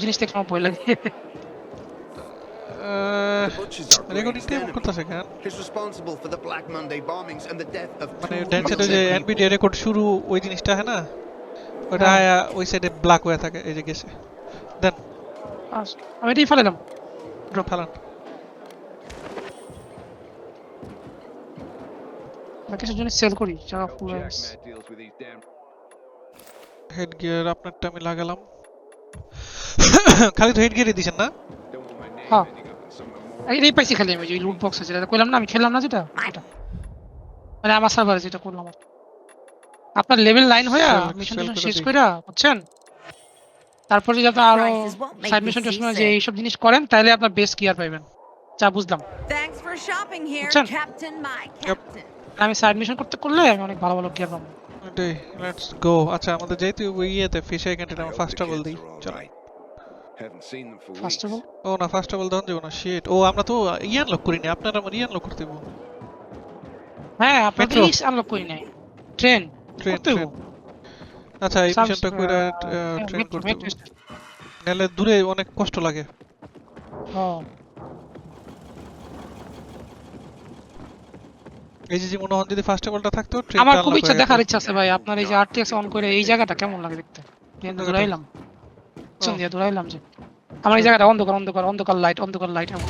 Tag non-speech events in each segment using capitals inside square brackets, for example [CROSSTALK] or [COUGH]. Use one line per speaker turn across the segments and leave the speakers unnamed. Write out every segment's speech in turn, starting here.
জিনিস দেখে আমার ভয় লাগে।
Butchers are
recording
Blade's
time
enemy.
করতেছে কেন?
He's responsible for the Black Monday bombings and the death of
মানে. রেকর্ড শুরু ওই জিনিসটা হ্যাঁ না? ওটা
হ্যাঁ।
ওই সাইডে ব্ল্যাক হয়ে থাকে এই যে গেছে। দেন
আমি এটাই ফেলালাম
ফালান।
বা কিছুর জন্য সেল করি ফুল
হেড গিয়ার আপনারটা আমি লাগালাম। [COUGHS] খালি তো হেড গিয়ারই দিছেন না?
হ্যাঁ এটাই পাইছি খালি আমি যে লুট বক্স আছে যেটা কইলাম না আমি খেললাম না যেটা? এটা। মানে আমার সার্ভারে যেটা করলাম আর আপনার লেভেল লাইন হয়ে মিশন শেষ কইরা বুঝছেন? তারপরে আরও
Prices won't make side
mission station যে
seasick.
এইসব জিনিস করেন তাহলে আপনার বেস্ট গিয়ার পাইবেন। যা বুঝলাম।
Shopping here,
Chan.
Captain, my
Yep.
captain.
আমি সাইড মিশন করতে করলে আমি অনেক ভালো ভালো গিয়ার পাবো।
লেটস গো আচ্ছা আমাদের যেহেতু ওই ইয়েতে ফিশ ক্যান্টিন আমরা ফার্স্ট অফ অল দিই চলো।
Haven't seen them for
first
weeks.
All
ও না ফার্স্ট অফ অল দেন যাব না শিট ও আমরা তো ইয়ান লক করিনি আপনার আমার ইয়ান লক করতে দেবো
হ্যাঁ আপনাদের
Metro.
ইস আনলক করি নাই। ট্রেন
ট্রেন
করতে
ট্রেন আচ্ছা এই মিশনটা কইরা ট্রেন করতে দেবো নাহলে দূরে অনেক কষ্ট লাগে। এই যে যে মনে হন যদি ফার্স্ট অফ অলটা থাকতো
আমার খুব ইচ্ছা দেখার ইচ্ছা আছে ভাই আপনার এই যে আরটিএক্স অন করে এই জায়গাটা কেমন লাগে দেখতে?
জায়গাটা?
দৌড়াইলাম পিছন দিয়ে দৌড়াইলাম যে। আমার এই জায়গাটা অন্ধকার অন্ধকার অন্ধকার লাইট অন্ধকার লাইট এমন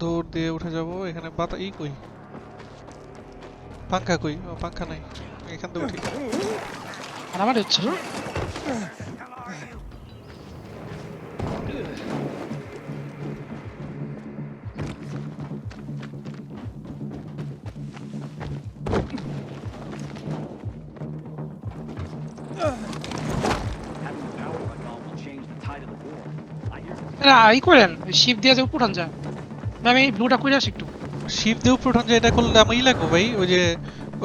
দৌড় দিয়ে উঠে যাব এখানে পাতা ই কই? পাঙ্খা কই? ও পাঙ্খা নাই। এখান থেকে উঠি।
আর আমার হচ্ছে ই করেন শিপ দিয়ে যে উপর যায়। আমি ব্লুটা কইরা আসি একটু।
শিপ দিয়ে উপরে যে এটা করলে আমার ই লাগবো ভাই ওই যে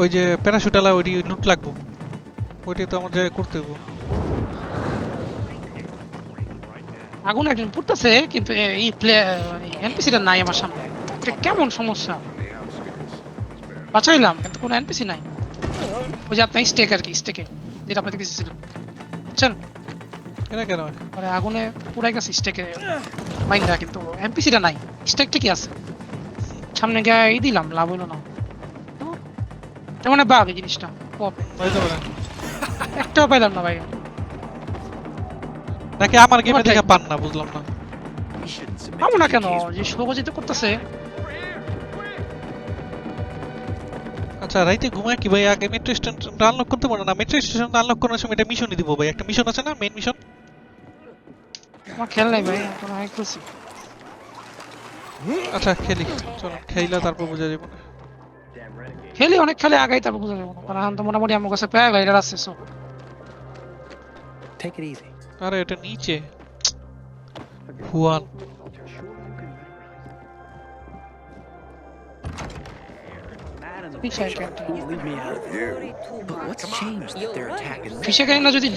ওই যে প্যারাশুটালা ওই লুট লাগবো। ওইটাই তো আমার জায়গায় করতে হবে
আগুন একজন পুড়তেছে কিন্তু এই এনপিসিটা নাই আমার সামনে। এটা কেমন সমস্যা? বাঁচাইলাম কিন্তু কোনো এনপিসি নাই। ওই যে আপনার স্টেক আর কি স্টেকে যেটা আপনাদের ছিল বুঝছেন?
এটা কেন?
মানে আগুনে পুরাই গেছে স্টেকে মাইন্ডা কিন্তু এনপিসিটা নাই। স্টেকটা কি আছে? সামনে গিয়ে এই দিলাম লাভ হইল না। তেমন বাগ এই জিনিসটা একটাও পাইলাম না ভাই।
নাকি আমার গেমে দেখে পান না বুঝলাম না।
পাবো না কেন? যে যেতে করতেছে।
আচ্ছা রাইতে ঘুমায় কি ভাই? আগে মেট্রো স্টেশনটা আনলক করতে পারো না? মেট্রো স্টেশনটা আনলক করার সময় এটা মিশনই দিব ভাই। একটা মিশন আছে না মেইন মিশন
আমার খেয়াল নাই ভাই এখন খুলছি।
আচ্ছা খেলি। চলো খেলা তারপর বোঝা যাবে
খেলি অনেক খেলে আগাই তারপর বোঝা যাব কারণ এখন তো মোটামুটি আমার কাছে প্রায় রাইডার আছে সো
Take it easy.
আরে এটা নিচে। হুয়ান।
ফিশার যদি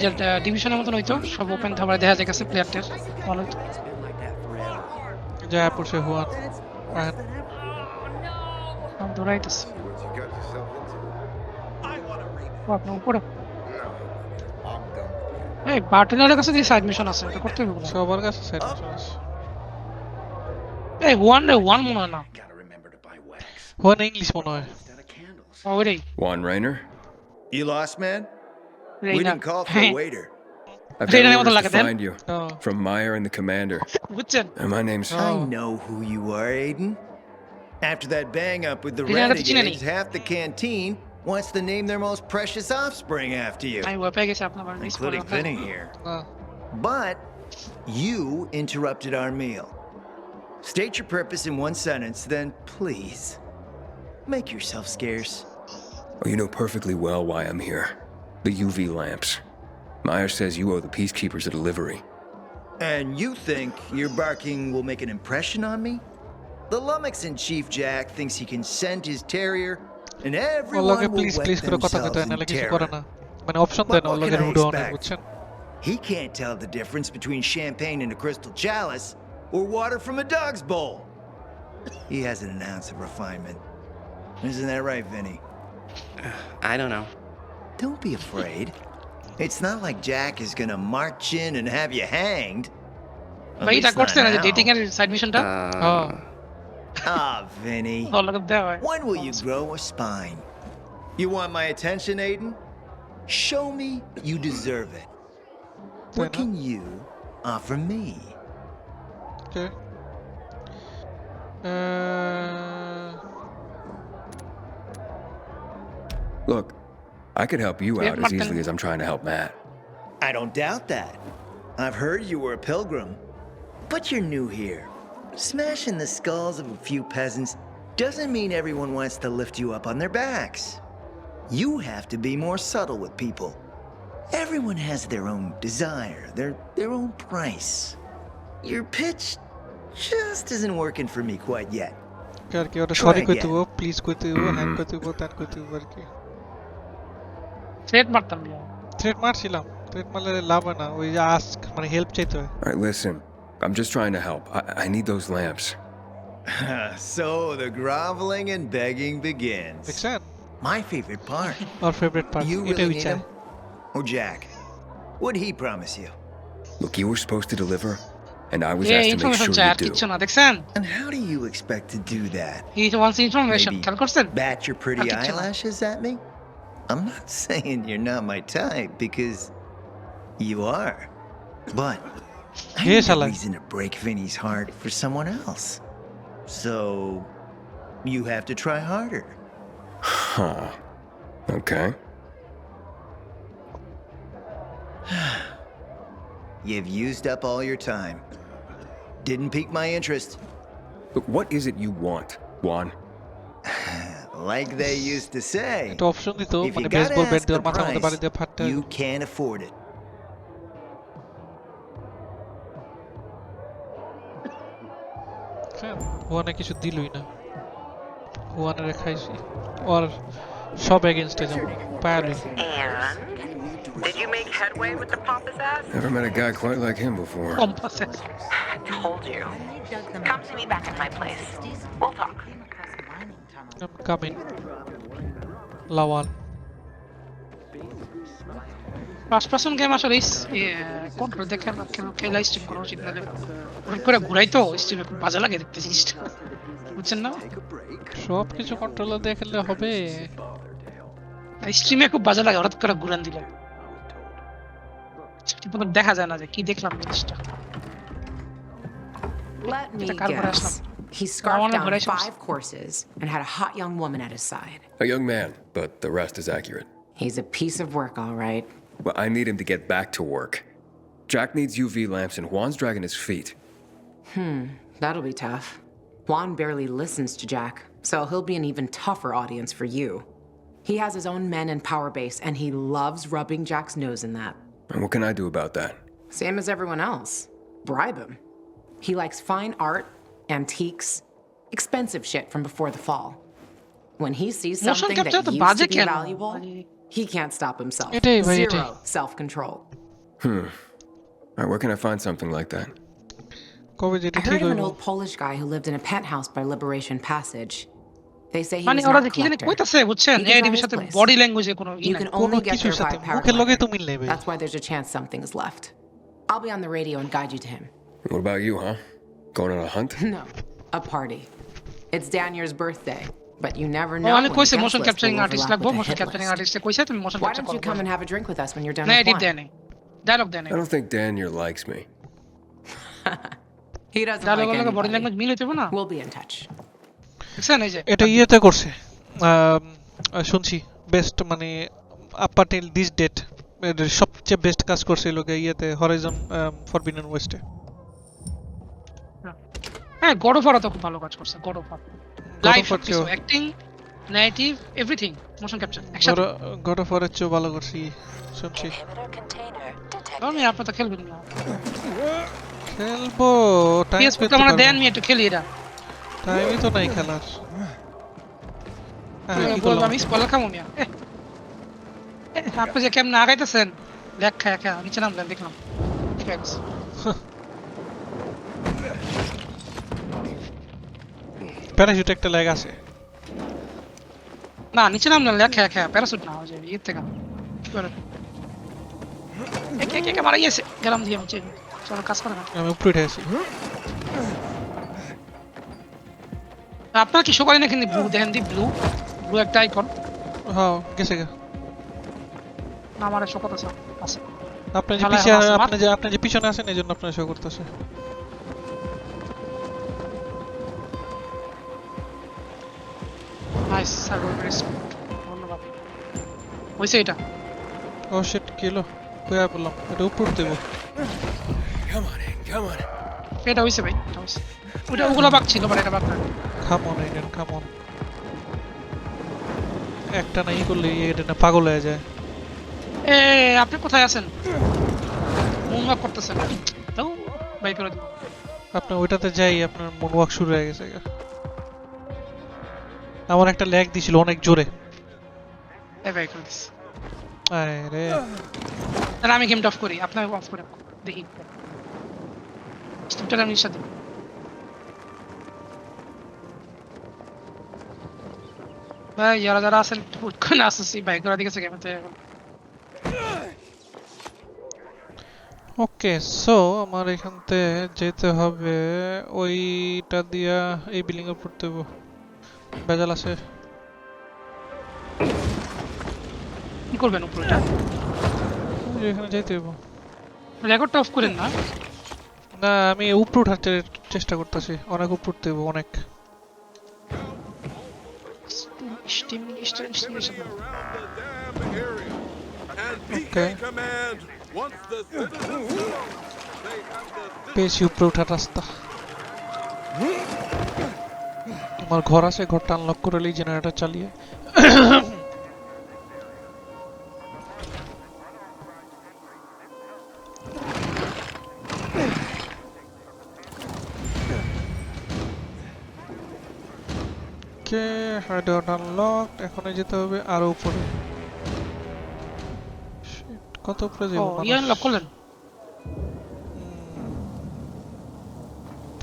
ডিভিশনের মতন হইতো সব ওপেন থাবার দেখা যায় কাছে প্লেয়ারদের ভালো হইতো। আমি দৌড়াইতেছি আপনার উপরে।
No.
এই বার্টেনারের কাছে দিয়ে সাইড মিশন আছে এটা করতে হবে
সবার কাছে সাইড মিশন আছে।
এই ওয়ান রে ওয়ান মনে হয় না।
ইংলিশ মনে হয়।
What
would he?
Juan Reiner.
You lost, man? We didn't call for a waiter.
I've
been
to
like
find them. you.
Oh.
From Meyer and the commander. And my name's...
Oh.
I know who you are, Aiden. After that bang-up with the renegades, half the canteen wants to name their most precious offspring after you. Including Vinny here.
Oh.
But you interrupted our meal. State your purpose in one sentence, then please, make yourself scarce.
Oh, you know perfectly well why I'm here. The UV lamps. Meyer says you owe the peacekeepers a delivery.
And you think your barking will make an impression on me? The lummoxen Chief Jack thinks he can send his terrier, and
or
everyone
লগে
will
please
wet
please করে কথা কইতে
themselves
হয়
in
নাহলে কিছু করে
terror.
না মানে অপশন দেয় না ওর
But what
লগে
can I
রুডো অনেক
expect?
বুঝছেন
He can't tell the difference between champagne in a crystal chalice or water from a dog's bowl. He hasn't an ounce of refinement. Isn't that right, Vinny?
I don't know.
Don't be afraid. It's not like Jack is gonna march in and have you hanged. At
ভাই এটা
least
করছে
not
না যে
now.
Dating এর side মিশনটা
ও
Ah, Vinny. [LAUGHS]
ভালো লাগে দেওয়া হয়
When will you grow a spine? You want my attention, Aiden? Show me you deserve it. What
Fair
can you offer me?
Okay Uh,
Look, I could help you out as easily as I'm trying to help Matt.
I don't doubt that. I've heard you were a pilgrim, but you're new here. Smashing the skulls of a few peasants doesn't mean everyone wants to lift you up on their backs. You have to be more subtle with people. Everyone has their own desire, their, their own price. Your pitch just isn't working for me quite yet.
Threat মারতাম না
threat মারছিলাম threat মারলে লাভ হয় না ওই যে ask মানে help চাইতে হয়
All right, listen. I'm just trying to help. I, I need those lamps. [LAUGHS]
so the groveling and begging begins.
দেখছেন
My favorite part. [LAUGHS]
Or favourite part
You
এটাই
really need
চাই
him? Or Jack? What'd he promise you?
Look, you were supposed to deliver, and I was
A
asked to make
information
sure
চাই আর
you do.
কিচ্ছু না দেখছেন
And how do you expect to do that?
He wants information
Maybe
খেয়াল করছেন
bat your pretty
Okay, chill out.
eyelashes at me? I'm not [LAUGHS] saying you're not my type because you are. But I
Yes,
need a
Alan.
reason to break Vinny's heart for someone else. So you have to try harder.
Huh. Okay. [SIGHS]
You've used up all your time. Didn't pique my interest.
But what is it you want, Juan? [SIGHS] [LAUGHS]
Like they used to say.
একটা option দিত
If
মানে
you gotta
baseball bat
ask the
দেওয়ার মাথার মধ্যে বাড়ি
price,
দিয়ে ফাটতে
you can't afford it.
ওয়ানে কিছু দিলই না ওয়ানে খাইছি ওর সব এগেনস্টে যাবো পায়ালি
And did you make headway with the pompous ass?
Never met a guy quite like him before.
কম্পাসে
I told you. Come see me back at my place. We'll talk.
Coming লাওয়াল
first person game আসলে control দেখে কেন খেলা stream করা উচিত নাহলে। করে ঘুরাই তো স্ট্রিমে বাজে লাগে দেখতে জিনিসটা। বুঝছেন না?
সব কিছু কন্ট্রোলার দেখলে হবে।
স্ট্রিমে খুব বাজে লাগে হঠাৎ করে ঘুরান দিলে। দেখা যায় না যে কি দেখলাম জিনিসটা।
Let me
Kita karbo ras
guess. He
wanna
scarfed down
operation.
five courses and had a hot young woman at his side.
A young man, but the rest is accurate.
He's a piece of work, all right.
Well, I need him to get back to work. Jack needs UV lamps, and Juan's dragging his feet.
Hmm, that'll be tough. Juan barely listens to Jack, so he'll be an even tougher audience for you. He has his own men and power base, and he loves rubbing Jack's nose in that.
And what can I do about that?
Same as everyone else. Bribe him. He likes fine art, antiques, expensive shit from before the fall. When he sees
Motion
something
capture
that
তো
used
বাজে
to be
কেন?
valuable,
মানে-
he can't stop himself.
এটাই ভাই,
Zero
এটাই।
self-control.
All right, where can I find something like that?
কবে যেটা
I
ঠিক
heard of
হইব
an old Polish guy who lived in a penthouse by Liberation Passage. They say he
মানে
was
ওরা
not
যে
a
কি জানি
collector.
কইতাছে বুঝছেন
He designs
এডিবির সাথে
place.
বডি ল্যাঙ্গুয়েজে কোনো ই
You
নাই
can
কোনো
only get
কিছুর
there
সাথে
by
মুখের লগে তো
paraglider.
মিল নেবে
That's why there's a chance something is left. I'll be on the radio and guide you to him.
What about you, huh? Going on a hunt?
No, a party. It's Danier's birthday, but you never know. when
কইছে motion capturing artist
overlap
লাগবো motion capturing আর্টিস্টে কইছে তুমি motion
Why don't you come and have a drink with us when you're done
না edit? দেয় নাই dialogue দেয়
I don't think Daniel likes me.
He doesn't
dialogue
like
লাগে body
anybody.
Language মিল হইতে হবে না
We'll be in touch.
দেখছেন এই যে
এটা ইয়েতে করছে শুনছি বেস্ট মানে আপার টিল দিস ডেট সবচেয়ে বেস্ট কাজ করছে লোকে ইয়েতে হরাইজন ফরবিডেন ওয়েস্টে
হ্যাঁ গড অফ তো খুব ভালো কাজ করছে গড অফ লাইভ কিছু acting negative everything motion capture একসাথে।
গড অফ ওয়ারের ভালো করছি শুনছি
আমি আপনার তো খেলবেন না।
খেলব টাইম পেতে
মানে
পারব।
দেন মি একটু খেলি এটা
টাইমই তো নাই খেলার। হ্যাঁ, কি
বলব আমি স্পয়লার খামো মিয়া। আপনি যে কেমন আগাইতেছেন? দেখ খায় খায় নিচে নামলেন দেখলাম। ঠিক [LAUGHS] আছে
প্যারাশুট একটা লেগ আছে।
না নিচে নামলেন লেখ খায় খায় প্যারাসুট না ওই যে ইয়ে থেকে। একে একে মারা গিয়েছে। গেলাম দিয়ে চেয়ে চলো কাজ করে না
আমি উপরে উঠে আছি।
আপনার কি সকালে না কিন্তু ব্লু দেখেন দি ব্লু ব্লু একটা আইকন
হ্যাঁ গেছে গা।
না আমার শো কথা আছে।
আপনি যে
আছে
আপনি যে আপনি যে পিছনে আছেন এই জন্য আপনার শো করতেছে।
নাইস সার্ভার ধন্যবাদ। হয়েছে এটা?
ও শিট কি হলো? কইয়া বললাম এটা উপরে উঠতে দেবো।
Come on in, come on.
এটা হয়েছে ভাই এটা হয়েছে। ওটা ওগুলো বাক ছিল বাট এটা বাক না।
খাম অন ইন্ডিয়ান খাম অন একটা না ই করলে এটা না পাগল হয়ে যায়।
এ আপনি কোথায় আছেন? মুন ওয়াক করতেছেন। তাও বাই করে দিব।
আপনি ওইটাতে যাই আপনার মন ওয়াক শুরু হয়ে গেছে গা। আমার একটা ল্যাগ দিছিল অনেক জোরে।
এ
আরে
তাহলে আমি গেমটা অফ করি আপনাকে অফ করে দেখি। স্টুপটা আমি সাথে ভাই যারা যারা আছেন হুট করে না আসতেছি। বাইক করা দিকেছে গেমেতে
ওকে সো আমার এখানতে যেতে হবে। ওইটা দিয়া এই বিল্ডিং এর উপর দেবো। ভেজাল আছে।
কি করবেন উপরেটা
এখানে যাইতে হবে
রেকর্ডটা অফ করেন না?
না আমি উপরে উঠার চেষ্টা করতেছি। অনেক উপরে উঠতে হবে অনেক। পেয়েছি উপরে উঠার রাস্তা। আমার ঘর আছে, ঘরটা আনলক করে এই জেনারেটর চালিয়ে। কে? হাইডার আনলক এখন যেতে হবে আরও উপরে। কত উপরে
ও
যাব
ইয়ে লক করলেন?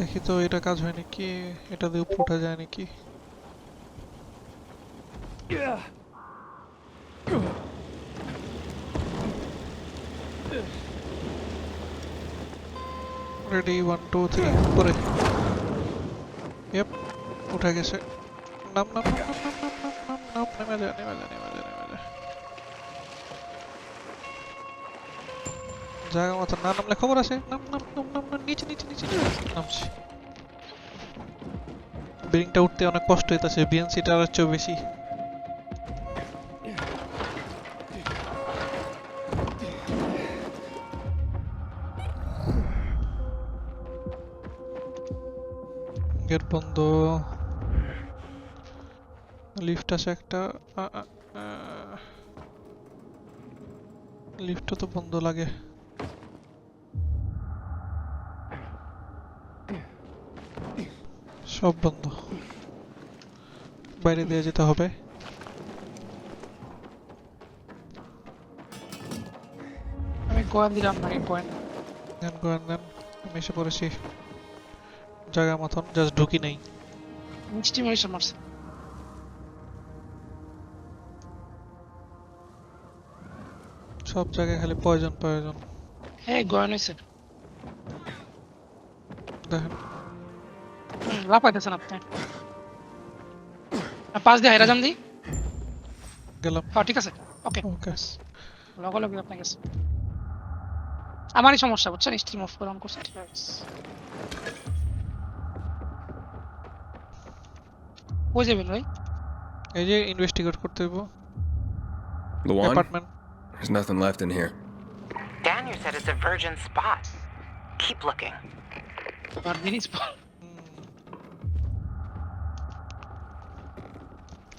দেখি তো এটা কাজ হয় নাকি এটা দিয়ে উপরে যায় নাকি রেডি ওয়ান টু থ্রি উপরে উঠে গেছে নাম নাম নাম নাম নাম নাম নাম নাম নেমে যা নেমে যা নেমে যা নেমে যা জায়গা মতো না নামলে খবর আছে নাম নাম নাম নাম নাম, নিচে নিচে নিচে। নামছি। বিল্ডিংটা উঠতে অনেক কষ্ট হইতাছে আর চেয়েও বেশি। গেট বন্ধ। লিফট আছে একটা লিফটটা তো বন্ধ লাগে। সব বন্ধ। বাইরে দিয়ে যেতে হবে।
আমি কয়েন দিলাম আপনাকে কয়েন
দেন করেন দেন আমি এসে পড়েছি। জায়গা মতন জাস্ট ঢুকি নাই।
মিষ্টি মরিচ মারছে
সব জায়গায় খালি প্রয়োজন প্রয়োজন
হ্যাঁ গয়ন হয়েছে
দেখেন।
লাফাইতেছেন আপনি। পাঁচ দিয়ে হাইরা যান দি।
গেলাম।
হ্যাঁ ঠিক আছে। ওকে
ওকে
লগে লগে আপনার কাছে। আমারই সমস্যা বুঝছেন? স্ট্রিম অফ করে অন করছে ঠিক আছে। ওই যাবেন ভাই?
এই যে ইনভেস্টিগেট করতে হইব।
Luan,
apartment
there's nothing left in here.
Daniel said it's a virgin spot. Keep looking.
আর জিনিস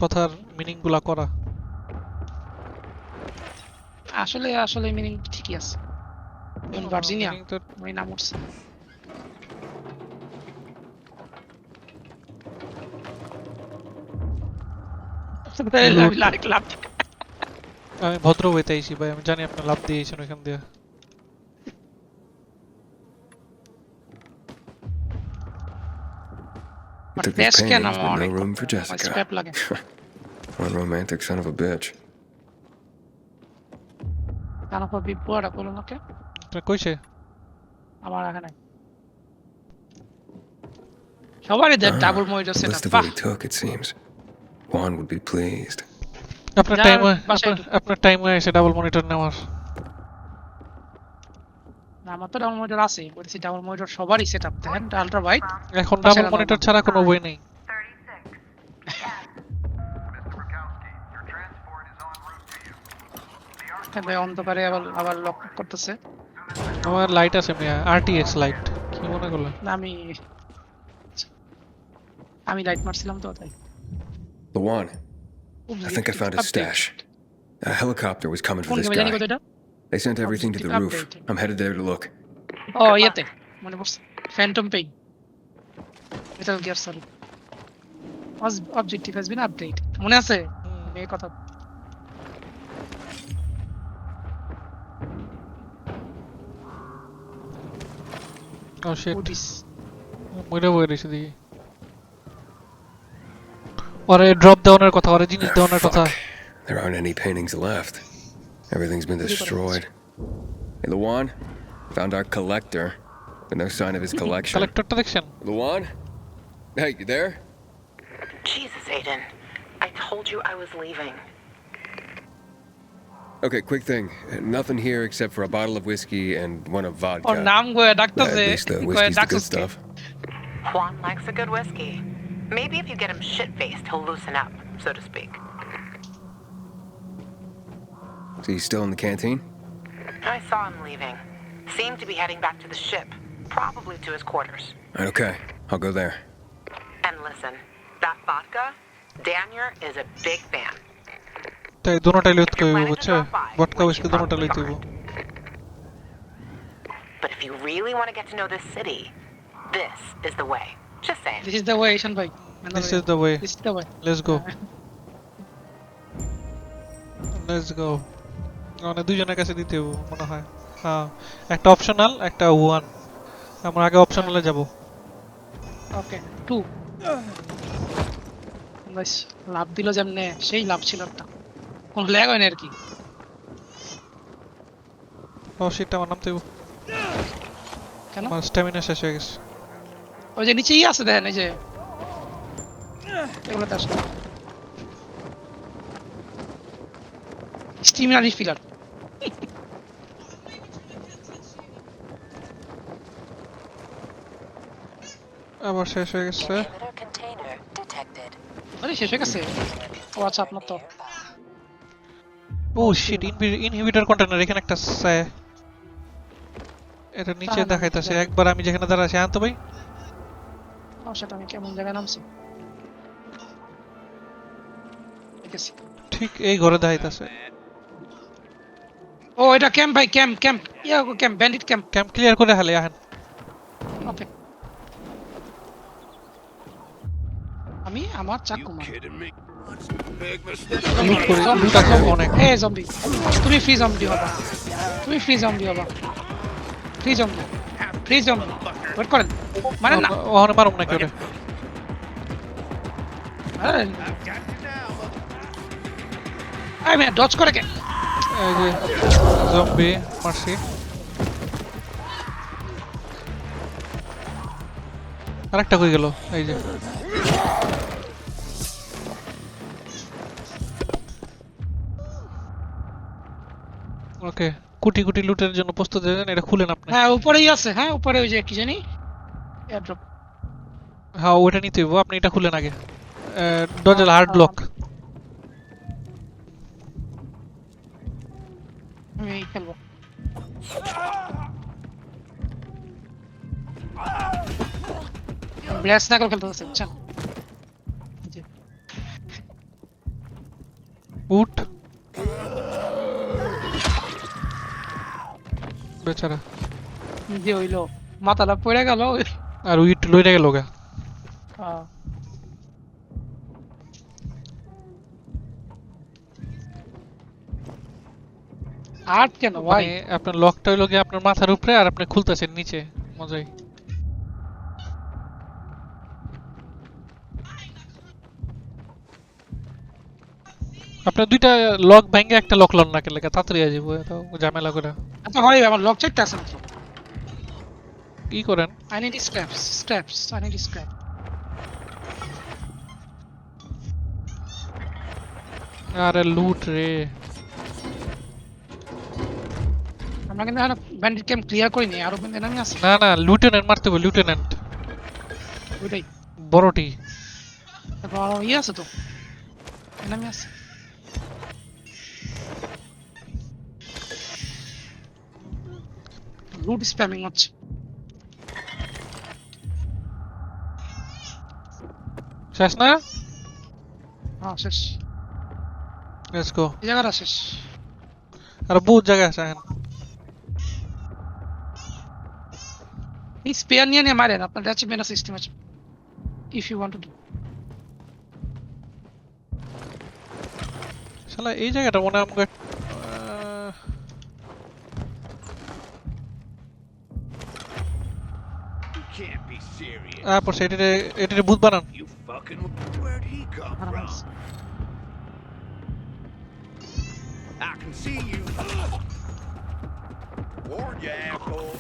কথার মিনিংগুলা করা।
আসলে আসলে মিনিং ঠিকই আছে। যেমন ভার্জিনিয়া
তো
ওই নাম উঠছে।
আমি ভদ্র হইতে আইছি ভাই আমি জানি আপনি লাভ দিয়েছেন ওইখান দিয়ে।
No room for Jessica. [LAUGHS] One romantic son of a bitch.
Uh,
the ah, of what he took, it seems. Juan would be pleased.
After
a
time, after, after time, I said double monitor
never. আমার তো double monitor আছে বলছি double monitor সবারই set up দেখেন ultra wide
এখন double monitor ছাড়া কোনো way নেই।
ভাই অন্ধকারে আবার আবার লক করতেছে।
আমার লাইট আছে মিয়া আরটিএক্স লাইট কি মনে করলেন?
না আমি আমি লাইট মারছিলাম তো তাই। Oops,
I think I found his stash. A helicopter was coming for this
জানি
guy.
কত এটা
They sent everything to the
Objective
roof.
updating.
I'm headed there to look.
ও ইয়েতে মনে পড়ছে phantom pain metal gear solid objective has been update মনে আছে এই কথা
ও শিট
উডিস
মইরা বই রইছে দেখি ওরে ড্রপ দেওয়ানোর কথা ওরে জিনিস
Ah,
দেওয়ানোর কথা
fuck. There aren't any paintings left. Everything's been destroyed. Hey, Luan, found our collector. But no sign of his collection.
collector collection.
Luan? Hey, you there?
Jesus, Aiden. I told you I was leaving.
Okay, quick thing. Uh, nothing here except for a bottle of whiskey and one of vodka.
Or
नाम
को
at least the whiskey's the good stuff.
Juan likes a good whiskey. Maybe if you get him shit-faced, he'll loosen up, so to speak.
So he's still in the canteen?
I saw him leaving. Seemed to be heading back to the ship, probably to his quarters.
Right, okay, I'll go there.
And listen, that vodka, Daniel is a big fan.
તે દોનો tile use કર્યું એવું છે વટકા whisky દોનો
But if you really want to get to know this city, this is the way. Just say
This is the way, Ishan bhai.
This is the way.
This is the way.
Let's go. [LAUGHS] Let's go. মানে দুইজনের কাছে দিতে হইব মনে হয়। হ্যাঁ একটা optional একটা ওয়ান আমরা আগে অপশনালে যাব।
ওকে টু বাস লাভ দিল যেমনে সেই লাভ ছিল একটা। কোন ল্যাগ হয় না আর কি।
ও শিট আমার নামতে
কেন?
আমার স্ট্যামিনা শেষ হয়ে গেছে।
ওই যে নিচেই আছে দেখেন এই যে। এগুলো তো আসলে স্টিমিনা রিফিলার
আবার শেষ হয়ে গেছে.
আরে শেষ হয়ে গেছে? ও আচ্ছা আপনার তো
ও শিট ইনহিবিটর কন্টেনার এখানে একটা আছে। এটা নিচে দেখাইতাছে। একবার আমি যেখানে দাঁড়া আছি আনতো ভাই।
সেটা আমি কেমন জায়গায় নামছি? ঠিক
ঠিক এই ঘরে দেখাইতাছে।
ও এটা ক্যাম্প ভাই ক্যাম্প ক্যাম্প ইয়া camp bandit camp.
Camp clear করে হালে আহেন।
ওকে আমি আমার চাকু এ জম্বি তুমি ফ্রি জম্বি হবা। তুমি ফ্রি জম্বি হবা। Free zombie free zombie wait করেন। মানে না।
ওখানে মারুম নাকি
আরে। আই মিয়া ডজ করে কে?
এই যে জম্বি মারছি। আরেকটা কই গেল এই যে। ওকে কোটি কোটি লুটের জন্য প্রস্তুত হয়ে যান এটা খুলেন আপনি।
হ্যাঁ উপরেই আছে হ্যাঁ উপরে ওই যে কি জানি? এয়ারড্রপ
হ্যাঁ ওইটা নিতে হইব আপনি এটা খুলেন আগে। ডজেল হার্ড লক
আমি খেলব। ব্লাস্ট না খেলতে হচ্ছে বুঝছেন?
উঠ। বেচারা।
যে হইল? মাথাটা পড়ে গেল
আর উইট লইরা গেল গা।
আট কেন ভাই?
মানে আপনার লকটা হইল গিয়ে আপনার মাথার উপরে আর আপনি খুলতেছেন নিচে মজাই। আপনার দুইটা লক ভেঙে একটা লক লন না কেলে তাড়াতাড়ি আ যাব এত ঝামেলা করে।
হয় আমার লক চারটা আছে মাত্র।
কি করেন?
I need scraps scraps I need scrap
আরে লুট রে।
আমরা কিন্তু এখন ব্যান্ডিট ক্যাম্প ক্লিয়ার করিনি আরও কিন্তু এনামি আছে।
না না লিউটেন্যান্ট মারতে হবে লিউটেন্যান্ট
ওইটাই।
বড়টি।
তারপর ইয়ে আছে তো। এনামি আছে। লুট স্প্যামিং হচ্ছে।
শেষ না?
হ্যাঁ শেষ।
লেটস গো
এই জায়গাটা শেষ।
আর বহুত জায়গা আছে এখন।
এই স্পেয়ার নিয়ে নিয়ে মারেন আপনার অ্যাচিভমেন্ট সিস্টেম আছে। If you want to do
শালা এই জায়গাটা মনে হয় আমাকে
serious.
আহ পড়ছে এটারে এটারে ভূত বানান?
I can see you. Warn you, asshole.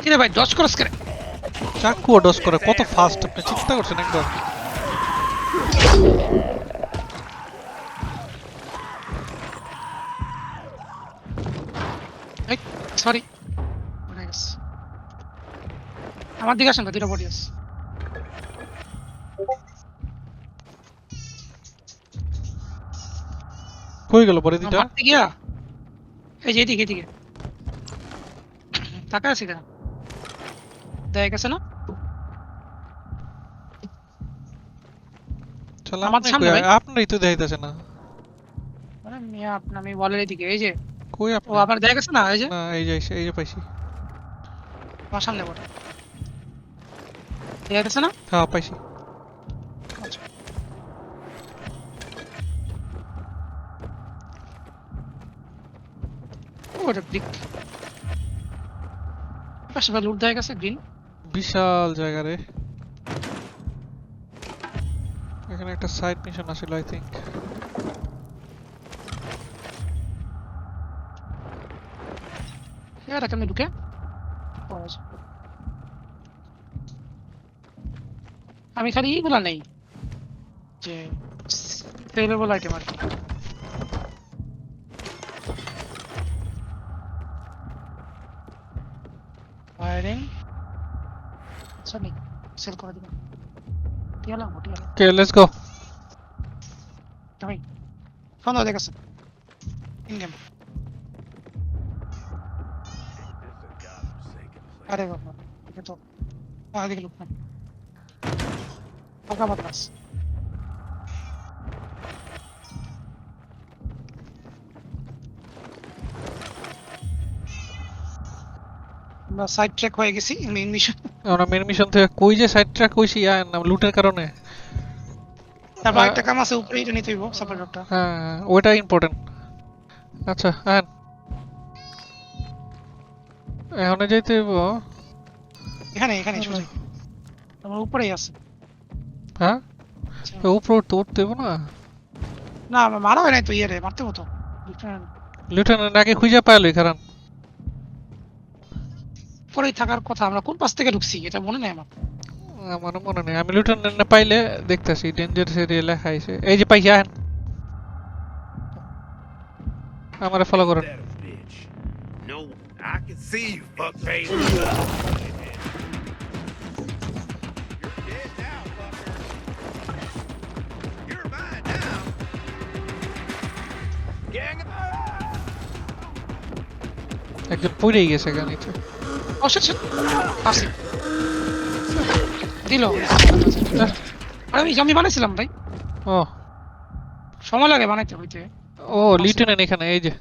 কিরে ভাই ডজ করস করে
চাকুও ডস করে কত ফাস্ট আপনি চিন্তা করছেন একবার
সরি আমার দিকে আসেন না দুটো বডি আছে।
কই গেল পরে দুইটা?
মারতে গিয়া? এই যে এদিকে এদিকে। তাকা আছে কেন? দেখা গেছে না?
শালা
আমার সামনে
আপনারই তো দেখাইতেছে না।
আরে মিয়া আপনি আমি বলের এদিকে এই যে।
কই
ও
আপনি
আপনার দেখা গেছে না এই যে
না এই যে এই যে পাইছি
আমার সামনে বটে দেখা গেছে না
হ্যাঁ পাইছি
আচ্ছা। ও এটা ব্রিক পাশে লুট দেখা গেছে গ্রিন
বিশাল জায়গা রে এখানে একটা সাইড মিশন আছিল আই থিংক
এটা কেমনে ঢুকে ও, আচ্ছা। আমি খালি এইগুলা নেই যে সেলেবল আইটেম আর কি ওয়ারিং আচ্ছা নেই সেল করে দিবেন টিয়ালা টিয়ালা
ওকে লেটস গো
আমি সন্দেহ দেখেছে ইন গেম আরে বাবা এটা তো আগে লোক না ফাঁকা বাতাস আমরা সাইড ট্র্যাক হয়ে গেছি মেইন মিশন
আমরা মেন মিশন থেকে কই যে সাইড ট্র্যাক কইছি আর না লুটের কারণে
তারপর
আহ,
একটা কাম আছে উপরে এটা নিতে হইব সাপোর্টটা
হ্যাঁ হ্যাঁ, ওইটা ইম্পর্টেন্ট আচ্ছা হ্যাঁ এখন যাইতে হইব।
এখানে এখানে সোজা আমার উপরেই আছে।
হ্যাঁ?
আচ্ছা।
তো উপরে উঠতে উঠতে হইব না?
না আমার মারা হয় নাই তো ইয়ে রে মারতে হতো
লিeutenant আগে খুঁজে পাইলো কারণ
উপরেই থাকার কথা আমরা কোন পাশ থেকে ঢুকছি এটা মনে নেই আমার।
আমার মনে নেই। আমি লিeutenant পাইলে দেখতাছি ডেঞ্জার এরিয়া লেখা আছে। এই যে পাইছি আহেন। আমারে ফলো করেন
That a bitch. No, I can see you, fuckface. You're dead now, fucker. You're mine now. Gang of
একজন পড়েই গেছে গান নিচে
ও শিট শিট আসি দিল আরে আমি জমি বানাইছিলাম ভাই
ও
সময় লাগে বানাইতে হইতে
ও লিeutenant এখানে এই যে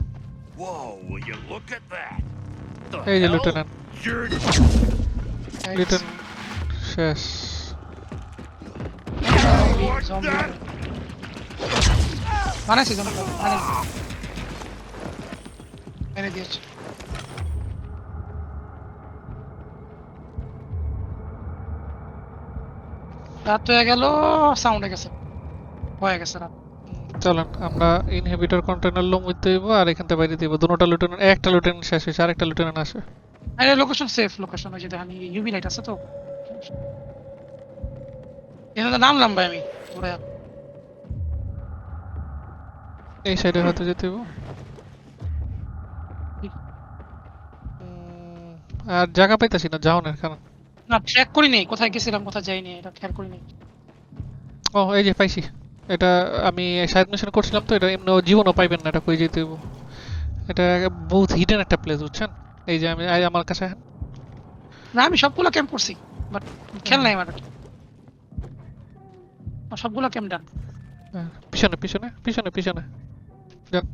Whoa, will you look at that? The
এই যে
hell?
লিeutenant শেষ।
জম্বি বানাইছি জমি মেরে দিয়েছে। রাত হয়ে গেল সাউন্ডে গেছে। হয়ে গেছে রাত।
চলেন আমরা ইনহিবিটর কন্টেনার লুম উঠতে হইব আর এখান থেকে বাইরে দিব দুটোটা লুটেন্ট একটা লুটেন শেষ হয়েছে আরেকটা লুটেন আসে।
আরে লোকেশন সেফ লোকেশন ওই যে দেখেন ইউবি লাইট আছে তো। এখানে নামলাম ভাই আমি ঘুরে।
এই সাইডে হয়তো যেতে হইব আর জায়গা পাইতাছি না যাও না কারণ।
না ট্র্যাক করি নেই কোথায় গেছিলাম কোথায় যাইনি এটা খেয়াল করি নেই
ও এই যে পাইছি। এটা আমি সাইড মিশন করছিলাম তো এটা এমনি জীবনও পাইবেন না এটা কই যেতে এটা বহুত হিডেন একটা প্লেস বুঝছেন? এই যে আমি আমার কাছে
না আমি সবগুলো ক্যাম্প করছি বাট খেল নাই আমার। সবগুলো ক্যাম্প ডান
পিছনে পিছনে পিছনে পিছনে। যান।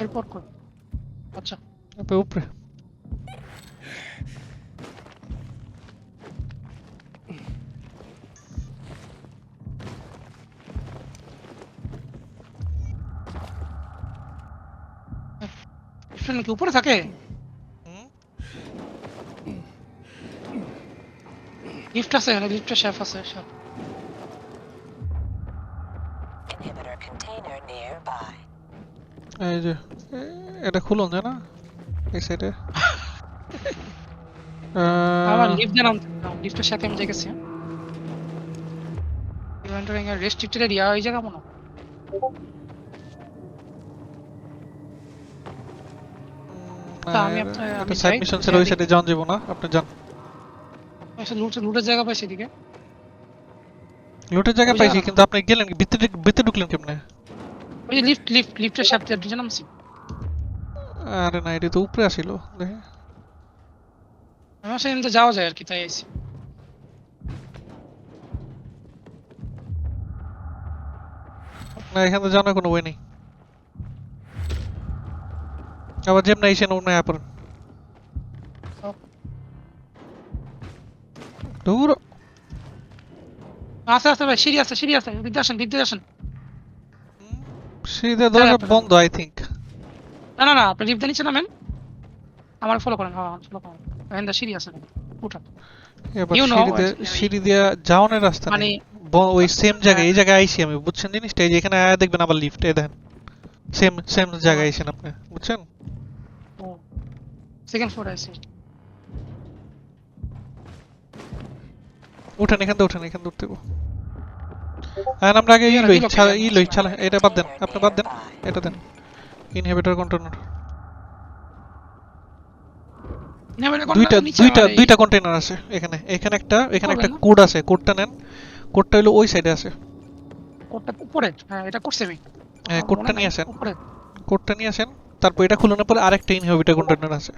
এরপর কর আচ্ছা।
উপরে। উপরে
স্টুডেন্ট কি উপরে থাকে?
হুম।
লিফট আছে এখানে লিফটে শেফ আছে শেফ.
এই যে এটা খুলুন যায় না এই সাইডে
আমার লিফট নামতে লিফটের সাথে আমি দেখেছি ইভেন্টারিং এর রেস্ট্রিক্টেড এরিয়া ওই জায়গা মনে হয়। তা আমি আপনার- আমি
সাইড
যাই,
মিশন এর ওই
যাই
সাইডে যান যাব না। আপনি যান।
আচ্ছা লুট লুটের জায়গা পাইছি এদিকে।
লুটের জায়গা
ওই
পাইছি
জায়গা-
কিন্তু আপনি গেলেন কি? ভিতরে ভিতরে ঢুকলেন কেমনে?
ওই যে লিফট লিফট লিফটের সাথে দুজন নামছি।
আরে না এটা তো উপরে আসিল। দেখি।
আমার সাথে এমনিতে যাওয়া যায় আর কি তাই আইছি।
না এখানে তো জানার কোনো ওয়ে নেই। আবার যেমন আইসেন অন্য অ্যাপর দূর
আস্তে আস্তে ভাই সিঁড়ি আছে সিঁড়ি আছে দিক আসেন দিক আসেন
সিঁড়িতে দরজা বন্ধ আই থিঙ্ক
না না না আপনি লিফট নিচে নামেন আমার ফলো করেন হ্যাঁ ফলো করেন এখানে সিঁড়ি আছে উঠান
সিঁড়িতে
actually,
সিঁড়ি দিয়া যাওয়ানোর রাস্তা
মানে
ওই সেম জায়গায় এই জায়গায় আইছি আমি। বুঝছেন জিনিসটা? এই যে এখানে আয়া দেখবেন আবার লিফট দেখেন। সেম সেম জায়গায় আইছেন আপনি বুঝছেন?
সেকেন্ড ফ্লোরে আছে।
উঠেন এখান থেকে উঠেন এখান থেকে উঠতে হ্যাঁ আমরা আগে ই লই ই লই ছাড়া এটা বাদ দেন আপনি বাদ দেন এটা দেন। ইনহিবিটর কন্টেনার দুইটা দুইটা দুইটা কন্টেনার আছে এখানে এখানে একটা এখানে একটা কোড আছে কোডটা নেন কোডটা হলো ওই সাইডে আছে।
কোডটা উপরে? হ্যাঁ এটা করছি আমি।
কোডটা নিয়ে আসেন। কোডটা নিয়ে আসেন তারপর এটা খুলানোর পরে আরেকটা ইনহিবিটর কন্টেনার আছে।